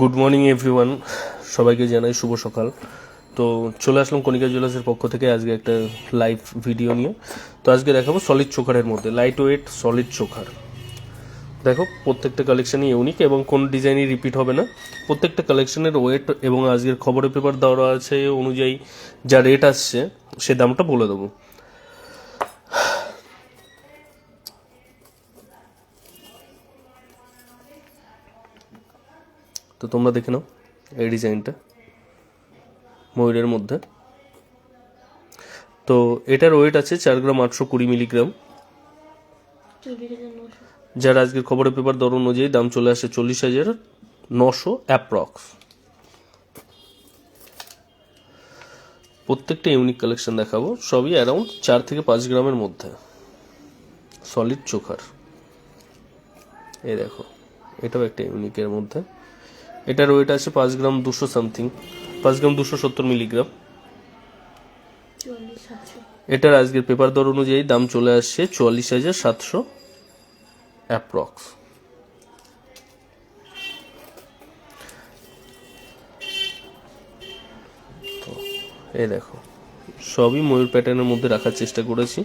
Good morning everyone সবাইকে জানাই শুভ সকাল। তো চলে আসলাম কণিকা জুয়েলার্সের পক্ষ থেকে আজকে একটা লাইভ ভিডিও নিয়ে। তো আজকে দেখাবো সলিড চোখারের মধ্যে লাইট ওয়েট সলিড চোখার। দেখো, প্রত্যেকটা কালেকশনই ইউনিক এবং কোন ডিজাইনই রিপিট হবে না। প্রত্যেকটা কালেকশনের ওয়েট এবং আজকের খবরের পেপার দেওয়া আছে অনুযায়ী যা রেট আসছে, সে দামটা বলে দেবো। তো তোমরা দেখে নাও এই ডিজাইনটা ময়ূরের মধ্যে। তো এটার ওয়েট আছে চার গ্রাম আটশো কুড়ি মিলিগ্রাম। যার আজকের খবরের পেপার দর অনুযায়ী দাম চলে আসে চল্লিশ হাজার নশো অ্যাপ্রক্স প্রত্যেকটা ইউনিক কালেকশন দেখাবো, সবই অ্যারাউন্ড চার থেকে পাঁচ গ্রামের মধ্যে। সলিড চোখার। এই দেখো, এটাও একটা ইউনিকের মধ্যে। এটার ওয়েট আছে পাঁচ গ্রাম দুশো সামথিং পাঁচ গ্রাম দুশো সত্তর মিলিগ্রাম এটার আজকের পেপার দর অনুযায়ী দাম চলে আসছে চুয়াল্লিশ হাজার সাতশো অ্যাপ্রক্স এই দেখো, সবই ময়ূর প্যাটার্নের মধ্যে রাখার চেষ্টা করেছি।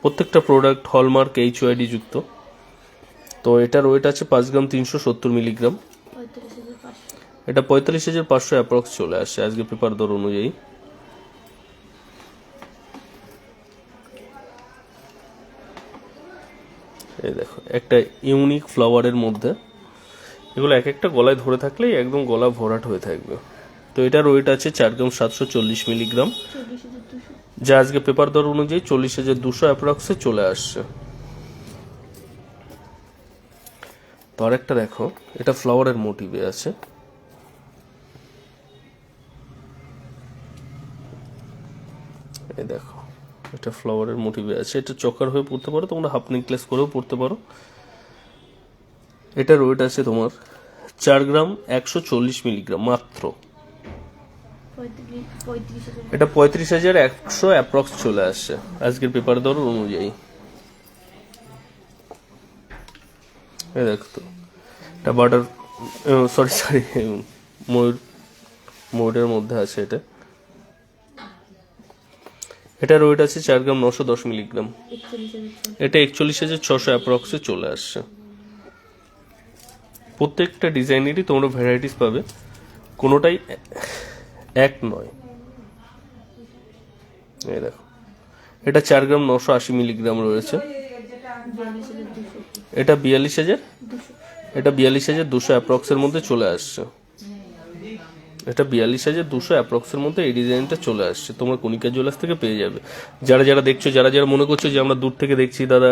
প্রত্যেকটা প্রোডাক্ট হলমার্ক এইচ ওয়াইডি যুক্ত। তো এটার ওয়েট আছে পাঁচ গ্রাম তিনশো সত্তর মিলিগ্রাম এটা পঁয়তাল্লিশ হাজার পাঁচশো অ্যাপ্রক্স চলে আসে, আজকে পেপার দর অনুযায়ী। এই দেখো, একটা ইউনিক ফ্লাওয়ারের মধ্যে। এগুলো এক একটা গলায় ধরে থাকলেই একদম গলা ভরাট হয়ে থাকবে। তো এটার ওয়েট আছে চার গ্রাম সাতশো চল্লিশ মিলিগ্রাম যা আজকে পেপার দর অনুযায়ী চল্লিশ হাজার দুশো অ্যাপ্রক্সে চলে আসছে। তো আরেকটা দেখো এটা ফ্লাওয়ারের মোটিভে আছে। এই দেখো এটা ফ্লাওয়ারের মোটিভে আছে। এটা চকার হয়ে পড়তে পারো তোমরা হাফ নেকলেস করেও পড়তে পারো। এটার ওয়েট আছে তোমার চার গ্রাম একশো চল্লিশ মিলিগ্রাম মাত্র। এটা পঁয়ত্রিশ হাজার একশো অ্যাপ্রক্স চলে আসছে। আজকের পেপার দর অনুযায়ী। এই দেখো তো। এটা বাটার সরি সরি ময়ূর, ময়ূরের মধ্যে আছে এটা। এটার ওয়েট আছে চার গ্রাম নশো দশ মিলিগ্রাম। এটা একচল্লিশ হাজার ছশো অ্যাপ্রক্সে চলে আসছে। প্রত্যেকটা ডিজাইনেরই তোমরা ভ্যারাইটিস পাবে। কোনোটাই এক নয়। এই দেখো। এটা চার গ্রাম নশো আশি মিলিগ্রাম রয়েছে। এটা বিয়াল্লিশ হাজার? এটা বিয়াল্লিশ হাজার দুশো অ্যাপ্রক্সের মধ্যে চলে আসছে। এটা বিয়াল্লিশ হাজার দুশো অ্যাপ্রক্সের মধ্যে এই ডিজাইনটা চলে আসছে। তোমরা কণিকা জুয়েলার্স থেকে পেয়ে যাবে। যারা যারা দেখছ, যারা যারা মনে করছ যে আমরা দূর থেকে দেখছি, দাদা,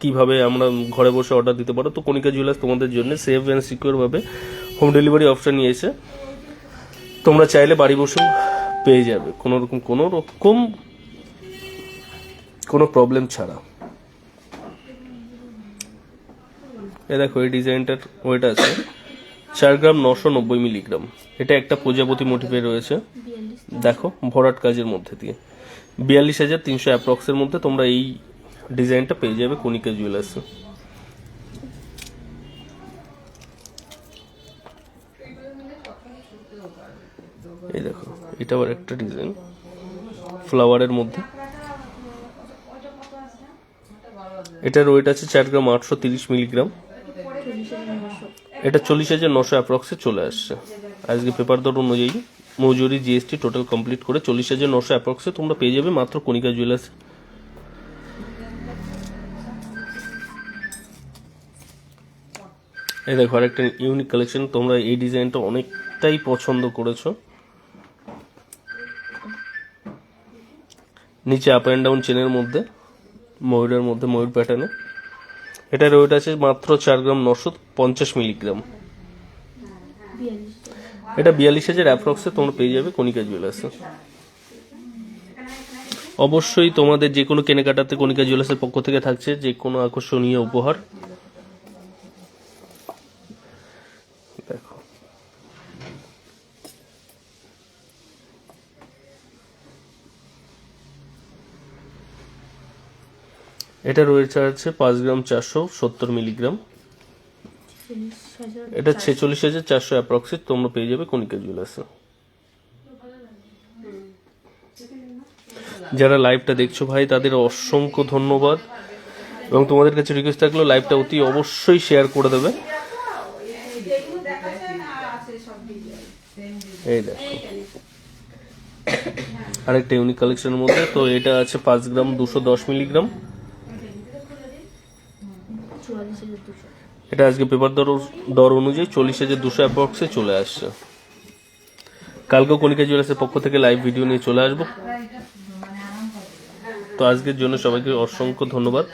কীভাবে আমরা ঘরে বসে অর্ডার দিতে পারো, তো কণিকা জুয়েলার্স তোমাদের জন্য সেফ অ্যান্ড সিকিউর ভাবে হোম ডেলিভারি অপশন নিয়েছে তোমরা চাইলে বাড়ি বসে পেয়ে যাবে। কোনো রকম কোনো রকম কোনো প্রবলেম ছাড়া। এ দেখো, এই ডিজাইনটার ওয়েট আছে। চার গ্রাম নশো নব্বই মিলিগ্রাম। এটা একটা প্রজাপতি মোটিভে রয়েছে। দেখো, ভরাট কাজের মধ্যে দিয়ে। বিয়াল্লিশ হাজার তিনশো অ্যাপ্রক্সের মধ্যে তোমরা এই ডিজাইনটা পেয়ে যাবে কণিকা জুয়েলার্সে এই দেখো, এটা আবার একটা ডিজাইন। ফ্লাওয়ারের মধ্যে। এটার ওয়েট আছে চার গ্রাম আটশো তিরিশ মিলিগ্রাম। এটা চল্লিশ হাজার নশো অ্যাপ্রক্সে চলে আসছে। আজকে পেপার দর অনুযায়ী মজুরি জিএসটি টোটাল কমপ্লিট করে চল্লিশ হাজার নশো অ্যাপ্রক্সে তোমরা পেয়ে যাবে মাত্র কণিকা জুয়েলার্স এই দেখো আরেকটা ইউনিক কালেকশন তোমরা এই ডিজাইনটা অনেকটাই পছন্দ করেছ। নিচে আপ অ্যান্ড ডাউন চেনের মধ্যে, ময়ূরের মধ্যে, ময়ূর প্যাটার্নে এটার ওয়েট আছে মাত্র চার গ্রাম নশো পঞ্চাশ মিলিগ্রাম। এটা বিয়াল্লিশ হাজার অ্যাপ্রক্সে তোমরা পেয়ে যাবে কণিকা জুয়েলার্সে। অবশ্যই তোমাদের যে কোনো কেনাকাটাতে কণিকা জুয়েলার্সের পক্ষ থেকে থাকছে যে কোনো আকর্ষণীয় উপহার। এটা রয়েছে আছে পাঁচ গ্রাম চারশো সত্তর মিলিগ্রাম। এটা ছেচল্লিশ হাজার চারশো অ্যাপ্রক্সিট তোমরা পেয়ে যাবে কণিকা জুয়েলার্সে যারা লাইভটা দেখছ ভাই, তাদের অসংখ্য ধন্যবাদ। এবং তোমাদের কাছে রিকোয়েস্ট থাকল লাইভটা অতি অবশ্যই শেয়ার করে দেবে। এই দেখো। আরেকটা ইউনিক কালেকশনের মধ্যে, তো এটা আছে পাঁচ গ্রাম দুশো দশ মিলিগ্রাম চুয়াল্লিশ হাজার দুশো এটা আজকে পেপার দর দর অনুযায়ী চল্লিশ হাজার দুশো অ্যাপ্রক্সে চলে আসছে। কালকেও কণিকা জুয়েলার্সের পক্ষ থেকে লাইভ ভিডিও নিয়ে চলে আসব। তো আজকের জন্য সবাইকে অসংখ্য ধন্যবাদ।